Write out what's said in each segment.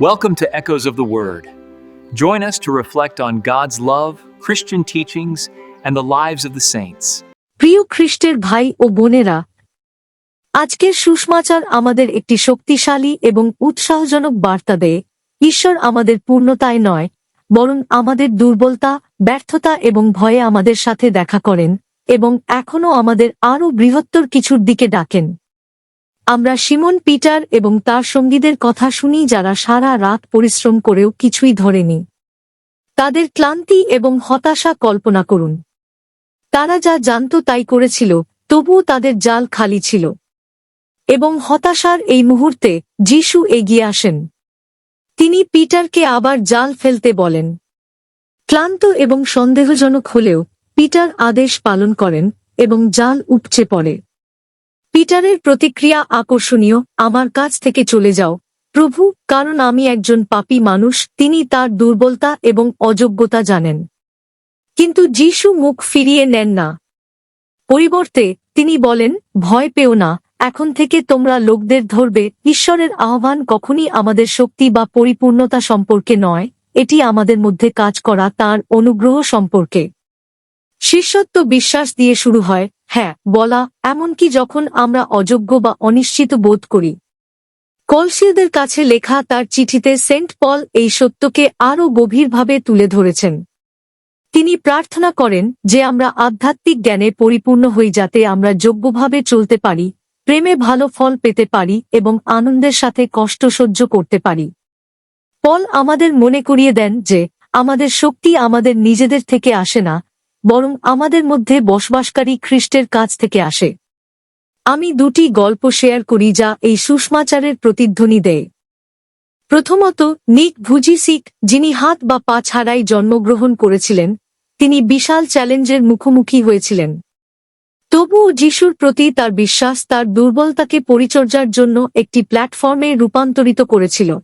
Welcome to Echoes of the Word. Join us to reflect on God's love, Christian teachings, and the lives of the saints. প্রিয় খ্রিস্টের ভাই ও বোনেরা আজকের সুষমাচার আমাদের একটি শক্তিশালী এবং উৎসাহজনক বার্তা দেয় ঈশ্বর আমাদের পূর্ণতায় নয় বরং আমাদের দুর্বলতা ব্যর্থতা এবং ভয়ে আমাদের সাথে দেখা করেন এবং এখনও আমাদের আরও বৃহত্তর কিছুর দিকে ডাকেন আমরা সিমন, পিটার এবং তার সঙ্গীদের কথা শুনি যারা সারা রাত পরিশ্রম করেও কিছুই ধরেনি। তাদের ক্লান্তি এবং হতাশা কল্পনা করুন। তারা যা জানত তাই করেছিল, তবুও তাদের জাল খালি ছিল। এবং হতাশার এই মুহূর্তে যিশু এগিয়ে আসেন। তিনি পিটারকে আবার জাল ফেলতে বলেন। ক্লান্ত এবং সন্দেহজনক হলেও পিটার আদেশ পালন করেন এবং জাল উপচে পড়ে। পিটারের প্রতিক্রিয়া আকর্ষণীয়, আমার কাছ থেকে চলে যাও। প্রভু, কারণ আমি একজন পাপী মানুষ, তিনি তার দুর্বলতা এবং অযোগ্যতা জানেন। কিন্তু যিশু মুখ ফিরিয়ে নেন না। পরিবর্তে, তিনি বলেন, ভয় পেও না, এখন থেকে তোমরা লোকদের ধরবে, ঈশ্বরের আহ্বান কখনই আমাদের শক্তি বা পরিপূর্ণতা সম্পর্কে নয়, এটি আমাদের মধ্যে কাজ করা তার অনুগ্রহ সম্পর্কে। শিষ্যত্ব বিশ্বাস দিয়ে শুরু হয় হ্যাঁ বলা, এমনকি যখন আমরা অযোগ্য বা অনিশ্চিত বোধ করি। কলসিলদের কাছে লেখা তার চিঠিতে সেন্ট পল এই সত্যকে আরও গভীরভাবে তুলে ধরেছেন। তিনি প্রার্থনা করেন যে আমরা আধ্যাত্মিক জ্ঞানে পরিপূর্ণ হই যাতে আমরা যোগ্যভাবে চলতে পারি, প্রেমে ভালো ফল পেতে পারি এবং আনন্দের সাথে কষ্ট সহ্য করতে পারি। পল আমাদের মনে করিয়ে দেন যে আমাদের শক্তি আমাদের নিজেদের থেকে আসে না বরং আমাদের মধ্যে বসবাসকারী খ্রিস্টের কাছ থেকে আসে। আমি দুটি গল্প শেয়ার করি যা এই সুষমাচারের প্রতিধ্বনি দেয়। প্রথমত, নিক ভুজিসিক, যিনি হাত বা পা ছাড়াই জন্মগ্রহণ করেছিলেন, তিনি বিশাল চ্যালেঞ্জের মুখোমুখি হয়েছিলেন। তবুও যিশুর প্রতি তার বিশ্বাস তার দুর্বলতাকে পরিচর্যার জন্য একটি প্ল্যাটফর্মে রূপান্তরিত করেছিল,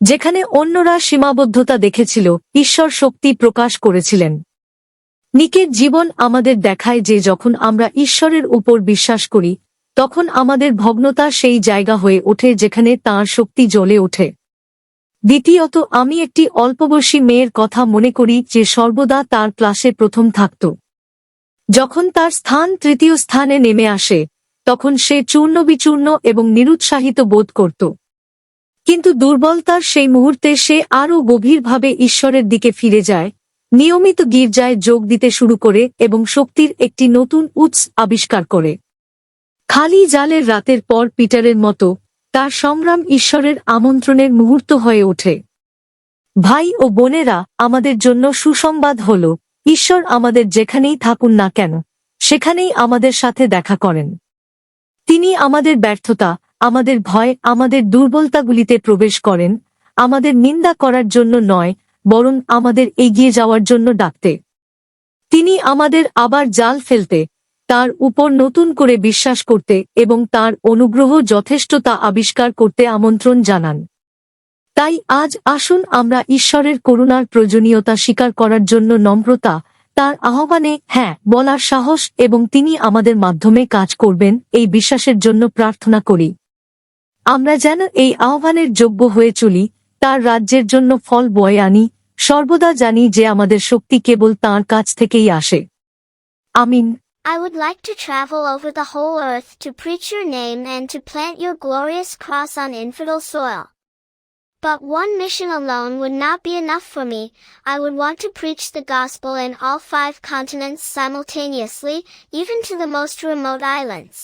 যেখানে অন্যরা সীমাবদ্ধতা দেখেছিল, ঈশ্বর শক্তি প্রকাশ করেছিলেন। নিকের জীবন আমাদের দেখায় যে যখন আমরা ঈশ্বরের উপর বিশ্বাস করি, তখন আমাদের ভগ্নতা সেই জায়গা হয়ে ওঠে যেখানে তার শক্তি জ্বলে ওঠে। দ্বিতীয়ত, আমি একটি অল্পবয়সী মেয়ের কথা মনে করি যে সর্বদা তার ক্লাসে প্রথম থাকত। যখন তার স্থান তৃতীয় স্থানে নেমে আসে, তখন সে চূর্ণ বিচূর্ণ এবং নিরুৎসাহিত বোধ করত। কিন্তু দুর্বলতার সেই মুহূর্তে সে আরও গভীরভাবে ঈশ্বরের দিকে ফিরে যায় নিয়মিত গির্জায় যোগ দিতে শুরু করে এবং শক্তির একটি নতুন উৎস আবিষ্কার করে। খালি জালের রাতের পর পিটারের মতো, তার সংগ্রাম ঈশ্বরের আমন্ত্রণের মুহূর্ত হয়ে ওঠে। ভাই ও বোনেরা, আমাদের জন্য সুসংবাদ হল, ঈশ্বর আমাদের যেখানেই থাকুন না কেন, সেখানেই আমাদের সাথে দেখা করেন। তিনি আমাদের ব্যর্থতা, আমাদের ভয়, আমাদের দুর্বলতাগুলিতে প্রবেশ করেন, আমাদের নিন্দা করার জন্য নয় বরং আমাদের এগিয়ে যাওয়ার জন্য ডাকতে। তিনি আমাদের আবার জাল ফেলতে, তার উপর নতুন করে বিশ্বাস করতে এবং তার অনুগ্রহ যথেষ্টতা আবিষ্কার করতে আমন্ত্রণ জানান। তাই আজ আসুন আমরা ঈশ্বরের করুণার প্রয়োজনীয়তা স্বীকার করার জন্য নম্রতা, তার আহ্বানে হ্যাঁ বলার সাহস এবং তিনি আমাদের মাধ্যমে কাজ করবেন এই বিশ্বাসের জন্য প্রার্থনা করি। আমরা যেন এই আহ্বানের যোগ্য হয়ে চলি, তার রাজ্যের জন্য ফল বয়ে আনি সর্বদা জানি যে আমাদের শক্তি কেবল তাঁর কাছ থেকেই আসে আমিন I would like to travel over the whole earth to preach your name and to plant your glorious cross on infidel soil. But one mission alone would not be enough for me, I would want to preach the gospel in all five continents simultaneously, even to the most remote islands.